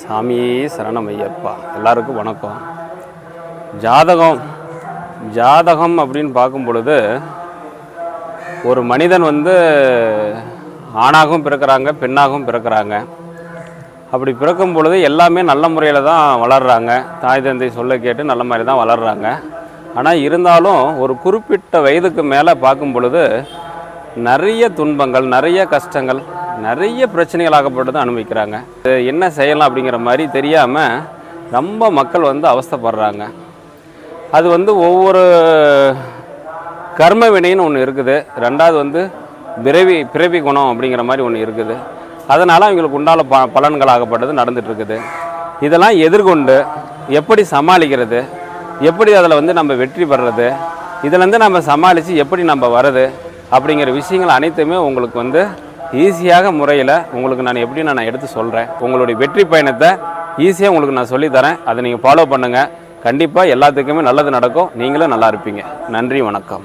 சாமியே சரணம் ஐயப்பா எல்லாருக்கும் வணக்கம். ஜாதகம் ஜாதகம் அப்படின்னு பார்க்கும் பொழுது ஒரு மனிதன் வந்து ஆணாகவும் பிறக்கிறாங்க பெண்ணாகவும் பிறக்கிறாங்க. அப்படி பிறக்கும் பொழுது எல்லாமே நல்ல முறையில் தான் வளர்கிறாங்க தாய் தந்தை சொல்ல கேட்டு நல்ல மாதிரி தான் வளர்கிறாங்க ஆனால் இருந்தாலும் ஒரு குறிப்பிட்ட வயதுக்கு மேலே பார்க்கும் பொழுது நிறைய துன்பங்கள் நிறைய கஷ்டங்கள் நிறைய பிரச்சனைகள் ஆகப்பட்டது அனுபவிக்கிறாங்க. என்ன செய்யலாம் அப்படிங்கிற மாதிரி தெரியாமல் ரொம்ப மக்கள் வந்து அவஸ்தைப்படுறாங்க. அது வந்து ஒவ்வொரு கர்ம வினைன்னு ஒன்று இருக்குது. ரெண்டாவது வந்து பிறவி பிறவி குணம் அப்படிங்கிற மாதிரி ஒன்று இருக்குது. அதனால் அவங்களுக்கு உண்டான ப பலன்களாகப்பட்டது நடந்துட்டு இருக்குது. இதெல்லாம் எதிர்கொண்டு எப்படி சமாளிக்கிறது எப்படி அதில் வந்து நம்ம வெற்றி பெறுறது இதுலேருந்து நம்ம சமாளித்து எப்படி நம்ம வர்றது அப்படிங்கிற விஷயங்கள் அனைத்துமே உங்களுக்கு வந்து ஈஸியாக முறையில் உங்களுக்கு நான் எப்படி நான் எடுத்து சொல்கிறேன் உங்களுடைய வெற்றி பயணத்தை ஈஸியாக உங்களுக்கு நான் சொல்லித்தரேன் அதை நீங்கள் ஃபாலோ பண்ணுங்கள் கண்டிப்பாக எல்லாத்துக்குமே நல்லது நடக்கும். நீங்களும் நல்லா இருப்பீங்க. நன்றி வணக்கம்.